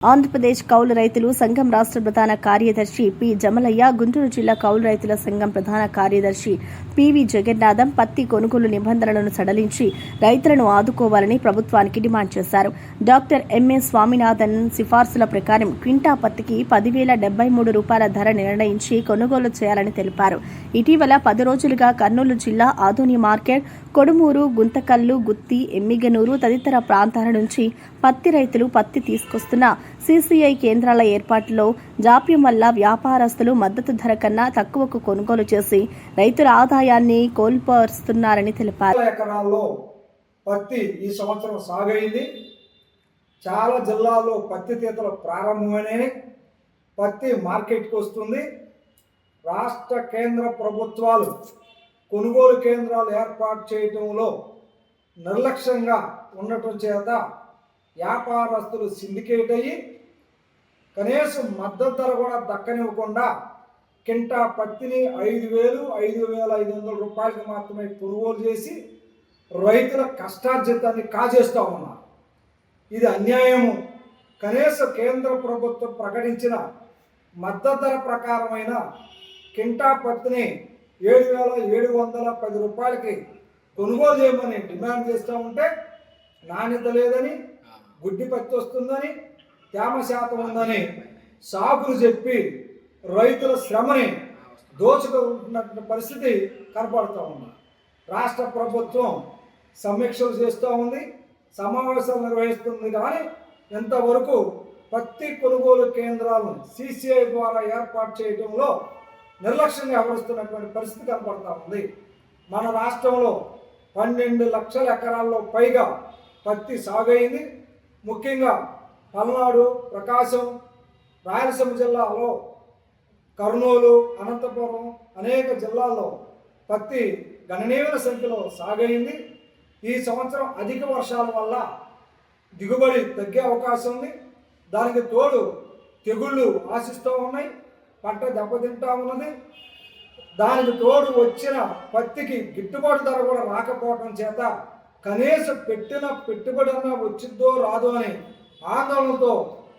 ఆంధ్రప్రదేశ్ కౌలు రైతులు సంఘం రాష్ట్ర ప్రధాన కార్యదర్శి పి. జమలయ్య గుంటూరు జిల్లా కౌలు రైతుల సంఘం ప్రధాన కార్యదర్శి పివి జగన్నాథం పత్తి కొనుగోలు నిబంధనలను సడలించి రైతులను ఆదుకోవాలని ప్రభుత్వానికి డిమాండ్ చేశారు. డాక్టర్ ఎంఏ స్వామినాథన్ సిఫార్సుల ప్రకారం క్వింటా పత్తికి పదివేల డెబ్బై మూడు రూపాయల ధర నిర్ణయించి కొనుగోలు చేయాలని తెలిపారు. ఇటీవల పది రోజులుగా కర్నూలు జిల్లా ఆధుని మార్కెట్ కొడుమూరు గుంతకల్లు గుత్తి ఎమ్మిగనూరు తదితర ప్రాంతాల నుంచి పత్తి రైతులు పత్తి తీసుకొస్తున్న సీసీఐ కేంద్రాల ఏర్పాటులో జాప్యం వల్ల వ్యాపారస్తులు మద్దతు ధర కన్నా తక్కువకు కొనుగోలు చేసి రైతుల ఆదాయాన్ని కోల్పరుస్తున్నారని తెలిపారు. ఎకరాల్లో పత్తి ఈ సంవత్సరం సాగైంది. చాలా జిల్లాల్లో పత్తి తీతలు ప్రారంభమైనవి పత్తి మార్కెట్కి వస్తుంది. రాష్ట్ర కేంద్ర ప్రభుత్వాలు కొనుగోలు కేంద్రాలు ఏర్పాటు చేయడంలో నిర్లక్ష్యంగా ఉండటం చేత వ్యాపారస్తులు సిండికేట్ అయ్యి కనీసం మద్దతు ధర కూడా దక్కనివ్వకుండా కింటా పత్తిని ఐదు వేలు ఐదు వేల ఐదు వందల రూపాయలకి మాత్రమే కొనుగోలు చేసి రైతుల కష్టార్జితాన్ని కాజేస్తూ ఉన్నారు. ఇది అన్యాయము. కనీసం కేంద్ర ప్రభుత్వం ప్రకటించిన మద్దతు ధర ప్రకారమైన కింటా పత్తిని ఏడు వేల ఏడు వందల పది రూపాయలకి కొనుగోలు చేయమని డిమాండ్ చేస్తూ ఉంటే నాణ్యత లేదని గుడ్డి పత్తి వస్తుందని తేమ శాతం ఉందని సాకులు చెప్పి రైతుల శ్రమని దోచుకుంటున్న పరిస్థితి కనపడుతూ ఉంది. రాష్ట్ర ప్రభుత్వం సమీక్షలు చేస్తూ ఉంది సమావేశాలు నిర్వహిస్తుంది కానీ ఇంతవరకు పత్తి కొనుగోలు కేంద్రాలను సిసిఐ ద్వారా ఏర్పాటు చేయడంలో నిర్లక్ష్యంగా వ్యవహరిస్తున్నటువంటి పరిస్థితి కనపడతా ఉంది. మన రాష్ట్రంలో పన్నెండు లక్షల ఎకరాల్లో పైగా పత్తి సాగైంది. ముఖ్యంగా పల్నాడు ప్రకాశం రాయలసీమ జిల్లాలో కర్నూలు అనంతపురం అనేక జిల్లాల్లో పత్తి గణనీయమైన సంఖ్యలో సాగైంది. ఈ సంవత్సరం అధిక వర్షాల వల్ల దిగుబడి తగ్గే అవకాశం ఉంది. దానికి తోడు తెగుళ్ళు ఆశిస్తూ ఉన్నాయి. పంట దెబ్బతింటా ఉన్నది. దానికి తోడు వచ్చిన పత్తికి గిట్టుబాటు ధర కూడా రాకపోవడం చేత కనీసం పెట్టిన పెట్టుబడి అన్నా వచ్చిద్దో రాదో అని ఆందోళనతో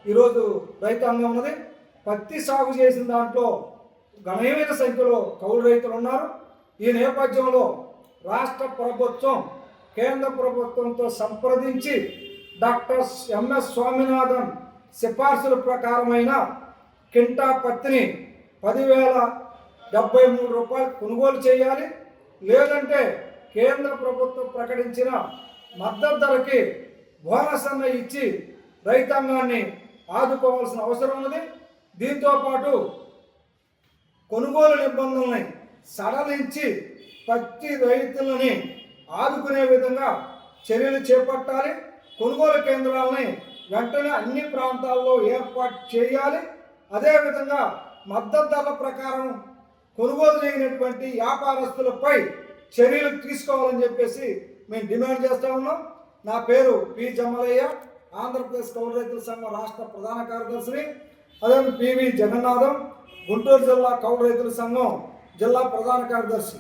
ఈరోజు రైతాంగం ఉన్నది. పత్తి సాగు చేసిన దాంట్లో గణనీయమైన సంఖ్యలో కౌలు రైతులు ఉన్నారు. ఈ నేపథ్యంలో రాష్ట్ర ప్రభుత్వం కేంద్ర ప్రభుత్వంతో సంప్రదించి డాక్టర్ ఎంఎస్ స్వామినాథన్ సిఫార్సుల ప్రకారమైన కింటా పత్తిని పదివేల డెబ్బై మూడు రూపాయలు కొనుగోలు చేయాలి. లేదంటే కేంద్ర ప్రభుత్వం ప్రకటించిన మద్దతు ధరకి బోనస్ అన్న ఇచ్చి రైతాంగాన్ని ఆదుకోవాల్సిన అవసరం ఉంది దీంతో పాటు కొనుగోలు నిబంధనల్ని సడలించి పత్తి రైతులని ఆదుకునే విధంగా చర్యలు చేపట్టాలి. కొనుగోలు కేంద్రాలని వెంటనే అన్ని ప్రాంతాల్లో ఏర్పాటు చేయాలి. అదేవిధంగా మద్దతు ధరల ప్రకారం కొనుగోలు చేయనటువంటి వ్యాపారస్తులపై చర్యలు తీసుకోవాలని చెప్పేసి మేము డిమాండ్ చేస్తూ ఉన్నాం. నా పేరు పి జమలయ్య ఆంధ్రప్రదేశ్ కౌలు రైతుల సంఘం రాష్ట్ర ప్రధాన కార్యదర్శిని. అదే పివి జగన్నాథం గుంటూరు జిల్లా కౌలు రైతుల సంఘం జిల్లా ప్రధాన కార్యదర్శి.